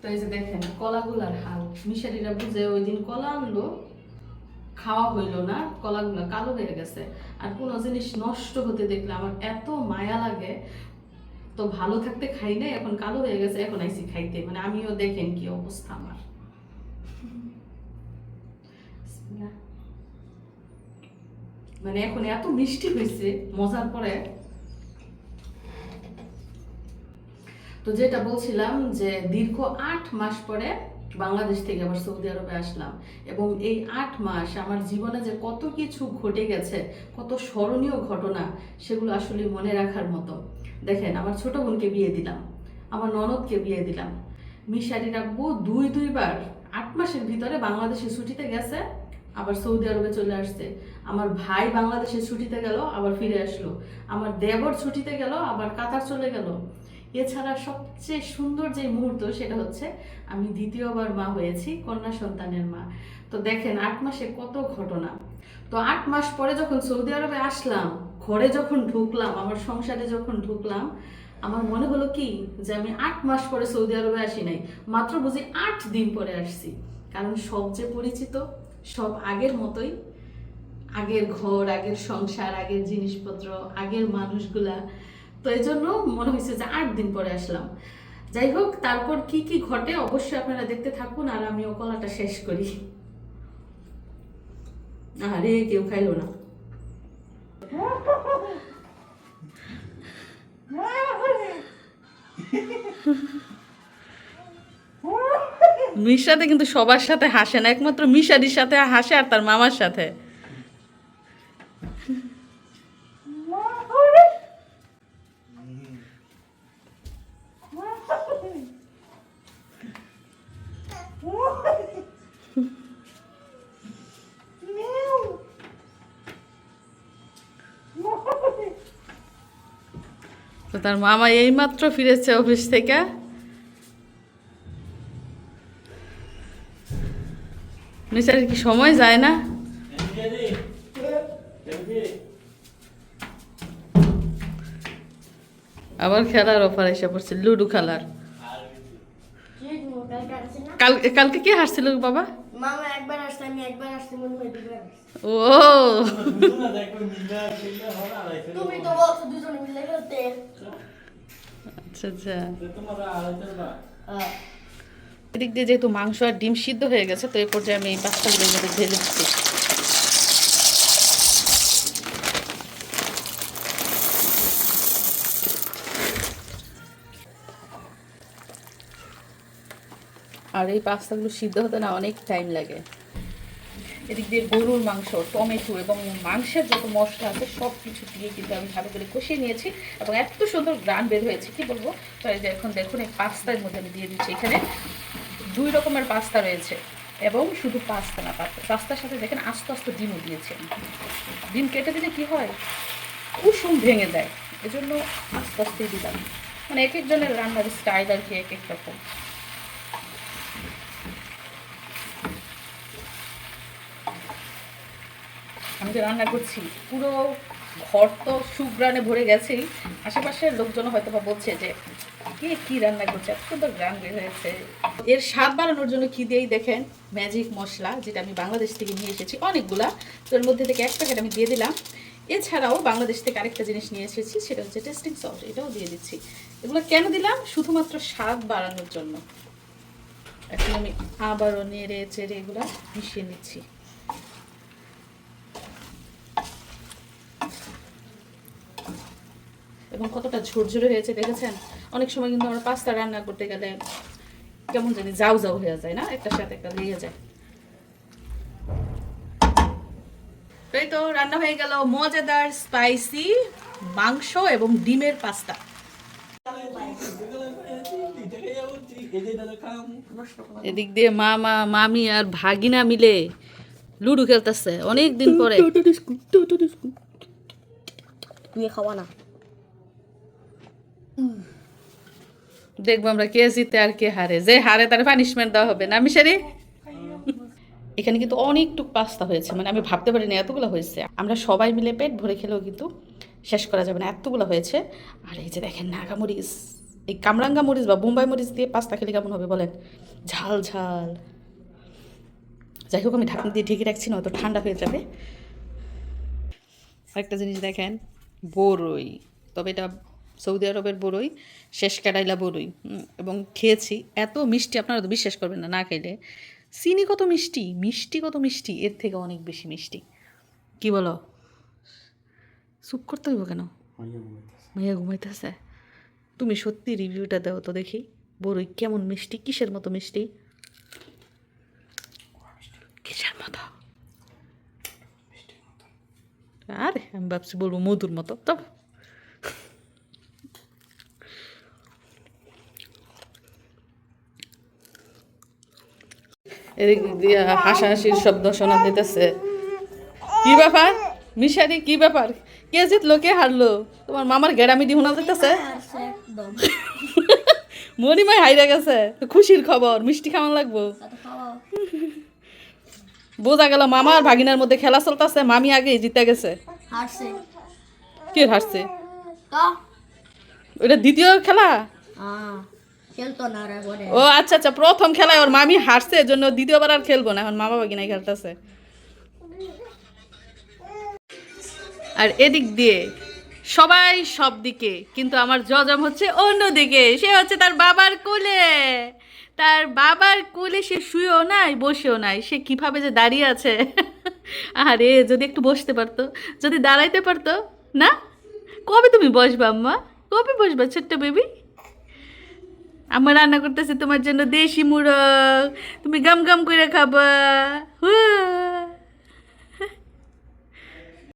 তো এই যে দেখেন, কলাগুলার হাল। মিশারিরা বুঝে ওই দিন কলা আনলো, খাওয়া হইল না, কলাগুলো কালো হয়ে গেছে। আর কোনো জিনিস নষ্ট হতে দেখলে আমার এত মায়া লাগে। তো ভালো থাকতে খাই নাই, এখন কালো হয়ে গেছে, এখন আইসি খাইতে। মানে আমিও দেখেন কি অবস্থা আমার। মানে এখন এত মিষ্টি হয়েছে মজার পরে তো যেটা বলছিলাম যে দীর্ঘ আট মাস পরে বাংলাদেশ থেকে আবার সৌদি আরবে আসলাম। এবং এই আট মাস আমার জীবনে যে কত কিছু ঘটে গেছে, কত স্মরণীয় ঘটনা, সেগুলো আসলে মনে রাখার মতো। দেখেন, আমার ছোট বোনকে বিয়ে দিলাম, আমার ননদকে বিয়ে দিলাম। মিশারি রাখব দুই, দুইবার আট মাসের ভিতরে বাংলাদেশে ছুটিতে গেছে, আবার সৌদি আরবে চলে আসছে। আমার ভাই বাংলাদেশে ছুটিতে গেল, আবার ফিরে আসলো। আমার দেবর ছুটিতে গেল, আবার কাতার চলে গেল। এছাড়া সবচেয়ে সুন্দর যে মুহূর্ত সেটা হচ্ছে আমি দ্বিতীয়বার মা হয়েছি, কন্যা সন্তানের মা। তো দেখেন, আট মাসে কত ঘটনা। তো আট মাস পরে যখন সৌদি আরবে আসলাম, ঘরে যখন ঢুকলাম, আমার সংসারে যখন ঢুকলাম, আমার মনে হলো কি যে আমি আট মাস পরে সৌদি আরবে আসি নাই, মাত্র বুঝি আট দিন পরে আসছি। কারণ সব যে পরিচিত, সব আগের মতোই। আগের ঘর, আগের সংসার, আগের জিনিসপত্র, আগের মানুষগুলা। তো এই জন্য মনে হয়েছে যে আট দিন পরে আসলাম। যাই হোক তারপর কি কি ঘটে অবশ্যই আপনারা দেখতে থাকুন আর আমিও কলাটা শেষ করি। আরে কেউ খাইলো না। মিশাতে কিন্তু সবার সাথে হাসে না একমাত্র মিশারির সাথে হাসে আর তার মামার সাথে। তার মামা এইমাত্র ফিরেছে অফিস থেকে। নিচারের কি সময় যায় না? আবার খেলার অফার এসে পড়ছে লুডো খেলার। কাল কালকে কে হাসছিল বাবা? মামা একবার আসছে আমি একবার আসছি মনে হয় দুবার ও। তুমি তো বলছো দুজনে মিলে খেলতে। আচ্ছা আচ্ছা। হ্যাঁ। এদিক দিয়ে যেহেতু মাংস আর ডিম সিদ্ধ হয়ে গেছে তো এরপর যে আমি এই মধ্যে ঢেলে দিচ্ছি। আর এই পাস্তাগুলো সিদ্ধ হতে না অনেক টাইম লাগে। এদিক দিয়ে গরুর মাংস, টমেটো এবং মাংসের যত মশলা আছে সব কিছু দিয়ে কিন্তু আমি ভালো করে কষিয়ে নিয়েছি এবং এত সুন্দর গ্রান বের হয়েছে। কি বলব? তো এই যে এখন দেখুন, এই পাস্তার মধ্যে আমি দিয়ে দিচ্ছি। এখানে দুই রকমের পাস্তা রয়েছে এবং শুধু পাস্তা না, পাস্তা। পাস্তার সাথে দেখেন আস্তে আস্তে ডিমও দিয়েছে। ডিম কেটে দিলে কি হয়? কুসুম ভেঙে যায়। এজন্য আস্তে আস্তে দিলাম। মানে এক একজনের রান্নার স্টাইল আর কি এক এক রকম। আমি যে রান্না করছি, পুরো ঘর তো সুগ্রানে ভরে গেছেই। আশেপাশের লোকজন হয়তো বা বলছে যে, কে কি রান্না করছে? এত সুন্দর গ্রান বের হয়েছে। এর স্বাদ বাড়ানোর জন্য কি দিয়েই দেখেন? ম্যাজিক মশলা, যেটা আমি বাংলাদেশ থেকে নিয়ে এসেছি অনেকগুলা। তো এর মধ্যে থেকে এক প্যাকেট আমি দিয়ে দিলাম। এছাড়াও বাংলাদেশ থেকে আরেকটা জিনিস নিয়ে এসেছি, সেটা হচ্ছে টেস্টিং সল্ট। এটাও দিয়ে দিচ্ছি। এগুলো কেন দিলাম? শুধুমাত্র স্বাদ বাড়ানোর জন্য। এখন আমি আবারও নেড়ে চেড়ে এগুলো মিশিয়ে নিচ্ছি। এবং কতটা ঝরঝরে হয়েছে দেখেছেন? অনেক সময় কিন্তু আমরা পাস্তা রান্না করতে গেলে কেমন জানি যাও যাও হয়ে যায়, না? একটার সাথে একটা লেগে যায়। এই তো রান্না হয়ে গেল মজাদার স্পাইসি মাংস এবং ডিমের পাস্তা। এদিক দিয়ে মামা মামি আর ভাগিনা মিলে লুডো খেলতেছে অনেক দিন পরে। তুই খাওয়া না দেখব আমরা কে জিতে আর কে হারে। যে হারে তার পানিশমেন্ট দেওয়া হবে না। মিশারি এখানে কিন্তু অনেকটুক পাস্তা হয়েছে। মানে আমি ভাবতে পারিনি এতগুলো হয়েছে। আমরা সবাই মিলে পেট ভরে খেলেও কিন্তু শেষ করা যাবে না। এতগুলো হয়েছে। আর এই যে দেখেন নাগামরিচ এই কামরাঙ্গা মরিচ বা বোম্বাই মরিচ দিয়ে পাস্তা খেলে কেমন হবে বলেন? ঝাল ঝাল। যাই হোক, আমি ঢাকনা দিয়ে ঢেকে রাখছি না তো ঠান্ডা হয়ে যাবে। আরেকটা জিনিস দেখেন বড়ই তবে এটা সৌদি আরবের বড়ই শেষ কেরাইলা বড়ই এবং খেয়েছি। এত মিষ্টি আপনারা তো বিশ্বাস করবেন না না খেলে। চিনি কত মিষ্টি মিষ্টি কত মিষ্টি এর থেকে অনেক বেশি মিষ্টি। কি বলো? চুপ করতে হইব কেন? মাইয়া ঘুমাইতেছে। তুমি সত্যি রিভিউটা দাও তো দেখি। বড়ই কেমন মিষ্টি কিসের মতো মিষ্টি? কিসের মতো। আরে আমি ভাবছি বলব মধুর মতো। তো এদিক দিয়ে হাসাহাসির শব্দ শোনা দিতেছে কি ব্যাপার? মিশারি কি ব্যাপার? কে জিতলো? কে হারলো? তোমার মামার গেরামিটি শোনা দিতেছে একদম মনিমাই হাইরা গেছে। খুশির খবর মিষ্টি খাওয়ান লাগবো। বোঝা গেল মামার ভাগিনার মধ্যে খেলা চলতেছে। মামি আগে জিতে গেছে। কে হারছে? ওটা দ্বিতীয় খেলা? আহ খেলতো না রে পরে ও আচ্ছা আচ্ছা প্রথম খেলায় ওর মামি হারছে, এজন্য দ্বিতীয়বার আর খেলব না, এখন মামা ভাগিনাই খেলতেছে। আর এদিক দিয়ে, সবাই সব দিকে, কিন্তু আমার জজম হচ্ছে অন্যদিকে, সে হচ্ছে তার বাবার কোলে। তার বাবার কোলে সে শুয়েও নাই, বসেও নাই, সে কীভাবে যে দাঁড়িয়ে আছে? আরে, যদি একটু বসতে পারতো, যদি দাঁড়াইতে পারতো, না? কবে তুমি বসবা, আম্মা? কবে বসবা, ছোট্ট বেবি আমার রান্না করতেছে তোমার জন্য দেশি মুরগ তুমি গাম গাম করে খাবা হুয়া।